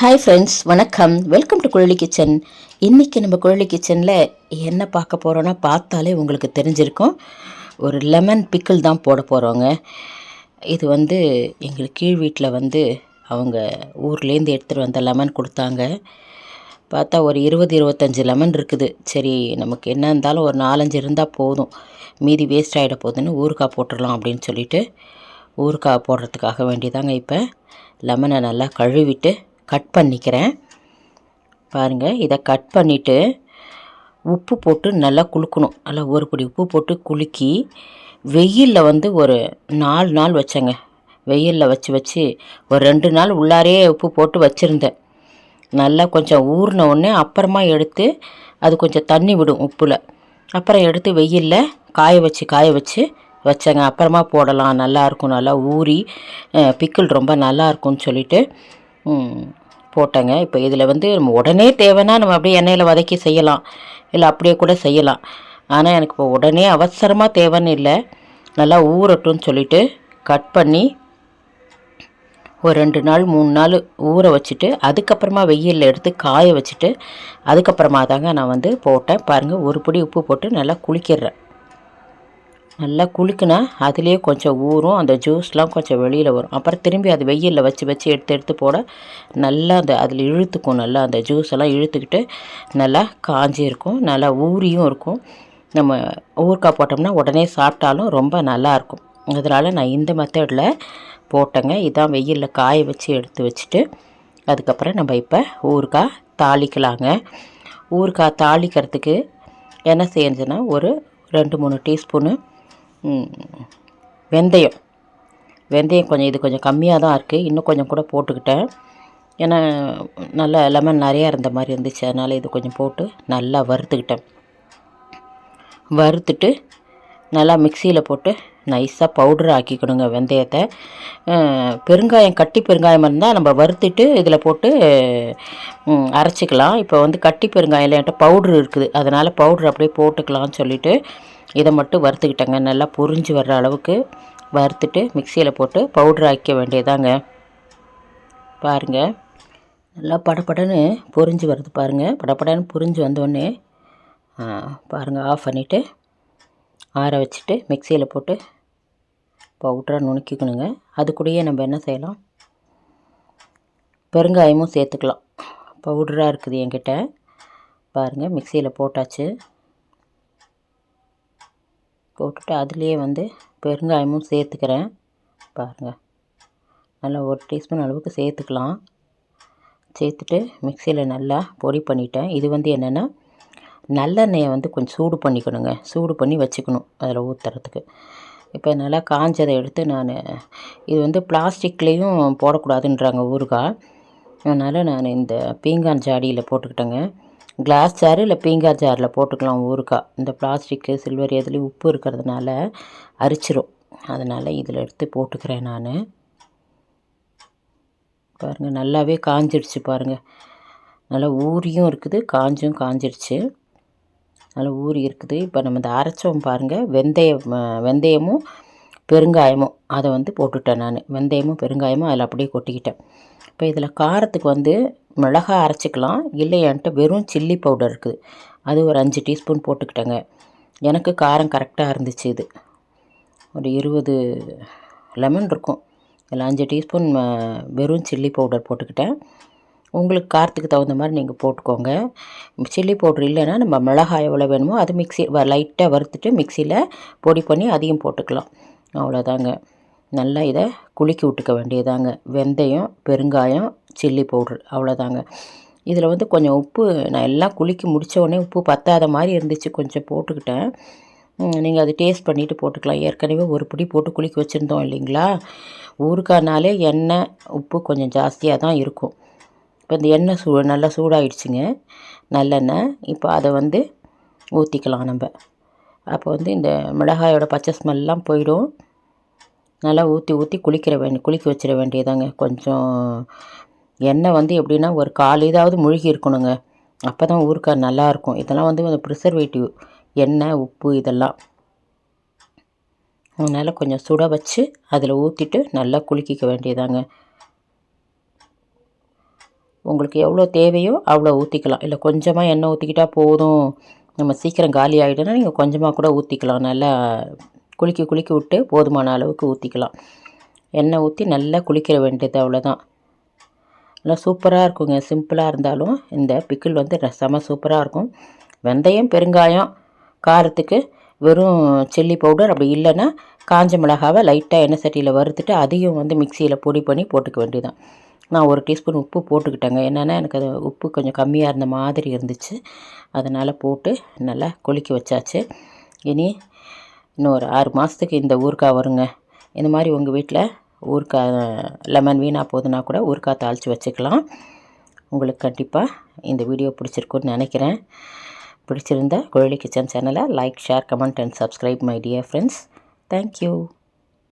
Hi friends வணக்கம். Welcome to Kuzhali kitchen இன்றைக்கி நம்ம குழலி கிச்சனில் என்ன பார்க்க போகிறோன்னா பார்த்தாலே உங்களுக்கு தெரிஞ்சிருக்கும். ஒரு லெமன் பிக்கிள் தான் போட போகிறோங்க இது வந்து எங்களுக்கு கீழ் வீட்டில் வந்து அவங்க ஊர்லேருந்து எடுத்துகிட்டு வந்த லெமன் கொடுத்தாங்க. பார்த்தா ஒரு இருபது இருபத்தஞ்சி லெமன் இருக்குது. சரி நமக்கு என்ன இருந்தாலும் ஒரு நாலஞ்சு இருந்தால் போதும். மீதி வேஸ்ட் ஆகிட போகுதுன்னு ஊறுகாய் போட்டுடலாம் அப்படின்னு சொல்லிட்டு ஊறுகாய் போடுறதுக்காக வேண்டியதாங்க இப்போ. லெமனை நல்லா கழுவிட்டு கட் பண்ணிக்கிறேன். பாருங்கள் இதை கட் பண்ணிவிட்டு உப்பு போட்டு நல்லா குலுக்கணும். நல்லா ஒரு பிடி உப்பு போட்டு குலுக்கி வெயிலில் வந்து ஒரு நாலு நாள் வச்சேங்க. வெயிலில் வச்சு வச்சு ஒரு ரெண்டு நாள் உள்ளாரே உப்பு போட்டு வச்சுருந்தேன். நல்லா கொஞ்சம் ஊறின உடனே அப்புறமா எடுத்து அது கொஞ்சம் தண்ணி விடும் உப்பில். அப்புறம் எடுத்து வெயிலில் காய வச்சு காய வச்சு வச்சேங்க. அப்புறமா போடலாம். நல்லாயிருக்கும் நல்லா ஊறி பிக்கிள் ரொம்ப நல்லா இருக்கும்னு சொல்லிட்டு போட்டேங்க. இப்போ இதில் வந்து நம்ம உடனே தேவைன்னா நம்ம அப்படியே எண்ணெயில் வதக்கி செய்யலாம். இல்லை அப்படியே கூட செய்யலாம். ஆனால் எனக்கு இப்போ உடனே அவசரமாக தேவைன்னு இல்லை. நல்லா ஊறட்டும்னு சொல்லிட்டு கட் பண்ணி ஒரு ரெண்டு நாள் மூணு நாள் ஊற வச்சுட்டு அதுக்கப்புறமா வெயிலில் எடுத்து காய வச்சுட்டு அதுக்கப்புறமா தாங்க நான் வந்து போட்டேன். பாருங்கள் ஒரு பொடி உப்பு போட்டு நல்லா குளிக்கிறேன். நல்லா குலுக்குனா அதுலேயே கொஞ்சம் ஊறும் அந்த ஜூஸ்லாம் கொஞ்சம் வெளியில் வரும். அப்புறம் திரும்பி அது வெயிலில் வச்சு வச்சு எடுத்து எடுத்து போட நல்லா அந்த அதில் இழுத்துக்கும். நல்லா அந்த ஜூஸ் எல்லாம் இழுத்துக்கிட்டு நல்லா காஞ்சி இருக்கும். நல்லா ஊறியும் இருக்கும். நம்ம ஊறுக்காய் போட்டோம்னா உடனே சாப்பிட்டாலும் ரொம்ப நல்லாயிருக்கும் அதனால் நான் இந்த மெத்தடில் போட்டேங்க. இதான் வெயிலில் காய வச்சு எடுத்து வச்சுட்டு அதுக்கப்புறம் நம்ம இப்போ ஊறுகாய் தாளிக்கலாங்க. ஊறுகாய் தாளிக்கிறதுக்கு என்ன செய்யணுதுன்னா ஒரு ரெண்டு மூணு டீஸ்பூனு வெந்தயம். வெந்தயம் கொஞ்சம் இது கொஞ்சம் கம்மியாக தான் இருக்குது இன்னும் கொஞ்சம் கூட போட்டுக்கிட்டேன். ஏன்னா நல்லா லெமன் நிறையா இருந்த மாதிரி இருந்துச்சு. அதனால் இது கொஞ்சம் போட்டு நல்லா வறுத்துக்கிட்டேன். வறுத்துட்டு நல்லா மிக்சியில் போட்டு நைஸாக பவுடர் ஆக்கிக்கணுங்க வெந்தயத்தை. பெருங்காயம் கட்டி பெருங்காயம் இருந்தால் நம்ம வறுத்துட்டு இதில் போட்டு அரைச்சிக்கலாம். இப்போ வந்து கட்டி பெருங்காயம் என்கிட்ட பவுட்ரு இருக்குது. அதனால் பவுட்ரு அப்படியே போட்டுக்கலாம்னு சொல்லிவிட்டு இதை மட்டும் வறுத்துக்கிட்டேங்க. நல்லா பொரிஞ்சு வர்ற அளவுக்கு வறுத்துட்டு மிக்சியில் போட்டு பவுட்ரு ஆக்க வேண்டியதாங்க. பாருங்கள் நல்லா படப்படன்னு பொறிஞ்சு வருது பாருங்கள் படப்படன்னு பொரிஞ்சு வந்தோடனே பாருங்கள் ஆஃப் பண்ணிவிட்டு ஆற வச்சுட்டு மிக்சியில் போட்டு பவுட்ராக நுணுக்கிக்கணுங்க. அது கூடயே நம்ம என்ன செய்யலாம்? பெருங்காயமும் சேர்த்துக்கலாம். பவுடராக இருக்குது என்கிட்ட. பாருங்கள் மிக்சியில் போட்டாச்சு. போட்டுட்டு அதுலேயே வந்து பெருங்காயமும் சேர்த்துக்கிறேன். பாருங்கள் நல்லா ஒரு டீஸ்பூன் அளவுக்கு சேர்த்துக்கலாம். சேர்த்துட்டு மிக்சியில் நல்லா பொடி பண்ணிட்டேன். இது வந்து என்னென்னா நல்லெண்ணெயை வந்து கொஞ்சம் சூடு பண்ணிக்கணுங்க. சூடு பண்ணி வச்சுக்கணும் அதில் ஊற்றுறதுக்கு இப்போ நல்லா காஞ்சதை எடுத்து நான் இது வந்து பிளாஸ்டிக்லேயும் போடக்கூடாதுன்றாங்க ஊறுகாய். அதனால் நான் இந்த பீங்கான் ஜாடியில் போட்டுக்கிட்டேங்க. கிளாஸ் ஜாரு இல்லை பீங்கா ஜாரில் போட்டுக்கலாம் ஊறுகாய். இந்த பிளாஸ்டிக்கு சில்வர் எதுலேயும் உப்பு இருக்கிறதுனால அரிச்சிரும். அதனால் இதில் எடுத்து போட்டுக்கிறேன் நான். பாருங்கள் நல்லாவே காஞ்சிடுச்சு பாருங்கள் நல்லா ஊறியும் இருக்குது காஞ்சும் காஞ்சிடுச்சு நல்லா ஊறி இருக்குது. இப்போ நம்ம இந்த அரைச்சோம் பாருங்கள் வெந்தயம் வெந்தயமும் பெருங்காயமும். அதை வந்து போட்டுட்டேன் நான். வெந்தயமும் பெருங்காயமும் அதில் அப்படியே கொட்டிக்கிட்டேன். இப்போ இதில் காரத்துக்கு வந்து மிளகாய் அரைச்சிக்கலாம். இல்லை என்கிட்ட வெறும் சில்லி பவுடர் இருக்குது. அது ஒரு அஞ்சு டீஸ்பூன் போட்டுக்கிட்டேங்க. எனக்கு காரம் கரெக்டாக இருந்துச்சு இது. ஒரு இருபது லெமன் இருக்கும். இதில் அஞ்சு டீஸ்பூன் வெறும் சில்லி பவுடர் போட்டுக்கிட்டேன். உங்களுக்கு காரத்துக்கு தகுந்த மாதிரி நீங்கள் போட்டுக்கோங்க. சில்லி பவுடர் இல்லைன்னா நம்ம மிளகாய் எவ்வளோ வேணுமோ அது மிக்ஸி லைட்டாக வறுத்துட்டு மிக்சியில் பொடி பண்ணி அதையும் போட்டுக்கலாம். அவ்வளோதாங்க நல்லா இதை குலுக்கி விட்டுக்க வேண்டியதாங்க. வெந்தயம் பெருங்காயம் சில்லி பவுட்ரு அவ்வளோதாங்க. இதில் வந்து கொஞ்சம் உப்பு நான் எல்லாம் குலுக்கி முடிச்ச உடனே உப்பு பத்தாத மாதிரி இருந்துச்சு கொஞ்சம் போட்டுக்கிட்டேன். நீங்கள் அது டேஸ்ட் பண்ணிவிட்டு போட்டுக்கலாம். ஏற்கனவே ஒரு பிடி போட்டு குளிக்க வச்சுருந்தோம் இல்லைங்களா? ஊருக்கானாலே எண்ணெய் உப்பு கொஞ்சம் ஜாஸ்தியாக தான் இருக்கும். இப்போ இந்த எண்ணெய் சூ நல்லா சூடாயிடுச்சுங்க. நல்லெண்ணெய் இப்போ அதை வந்து ஊற்றிக்கலாம் நம்ம. அப்போ வந்து இந்த மிளகாயோட பச்சை ஸ்மெல்லாம் போயிடும். நல்லா ஊற்றி ஊற்றி குளிக்கிற வேண்டிய குளிக்க வச்சிட வேண்டியதாங்க. கொஞ்சம் எண்ணெய் வந்து எப்படின்னா ஒரு கால் இதாவது முழுகி இருக்கணுங்க. அப்போ தான் ஊறுக்காய் நல்லாயிருக்கும் இதெல்லாம் வந்து ப்ரிசர்வேட்டிவ் எண்ணெய் உப்பு இதெல்லாம். அதனால் கொஞ்சம் சுட வச்சு அதில் ஊற்றிட்டு நல்லா குலுக்கிக்க வேண்டியதாங்க. உங்களுக்கு எவ்வளோ தேவையோ அவ்வளோ ஊற்றிக்கலாம் இல்லை கொஞ்சமாக எண்ணெய் ஊற்றிக்கிட்டால் போதும். நம்ம சீக்கிரம் காலி ஆகிடும்னா நீங்கள் கொஞ்சமாக கூட ஊற்றிக்கலாம் நல்லா குலுக்கி குலுக்கி விட்டு போதுமான அளவுக்கு ஊற்றிக்கலாம் எண்ணெய் ஊற்றி நல்லா குளிக்கிற வேண்டியது அவ்வளோதான் நல்லா சூப்பராக இருக்குங்க. சிம்பிளாக இருந்தாலும் இந்த பிக்கிள் வந்து செம சூப்பராக இருக்கும். வெந்தயம் பெருங்காயம் காரத்துக்கு வெறும் சில்லி பவுடர் அப்படி இல்லைன்னா காஞ்ச மிளகாவை லைட்டாக எண்ணெய் சட்டியில் வறுத்துட்டு அதையும் வந்து மிக்சியில் பொடி பண்ணி போட்டுக்க வேண்டியதான் நான் ஒரு டீஸ்பூன் உப்பு போட்டுக்கிட்டேங்க. என்னென்னா எனக்கு அது உப்பு கொஞ்சம் கம்மியாக இருந்த மாதிரி இருந்துச்சு. அதனால் போட்டு நல்லா கொதிக்க வச்சாச்சு. இனி இன்னும் ஒரு ஆறு மாதத்துக்கு இந்த ஊறுகாய் வருங்க. இந்த மாதிரி உங்கள் வீட்டில் ஊறுக்காய் லெமன் வீணாக போகுதுன்னா கூட ஊறுகாய் தாளித்து வச்சுக்கலாம். உங்களுக்கு கண்டிப்பாக இந்த வீடியோ பிடிச்சிருக்குன்னு நினைக்கிறேன். பிடிச்சிருந்தா குழலி கிச்சன் சேனலை like share comment and subscribe my dear friends thank you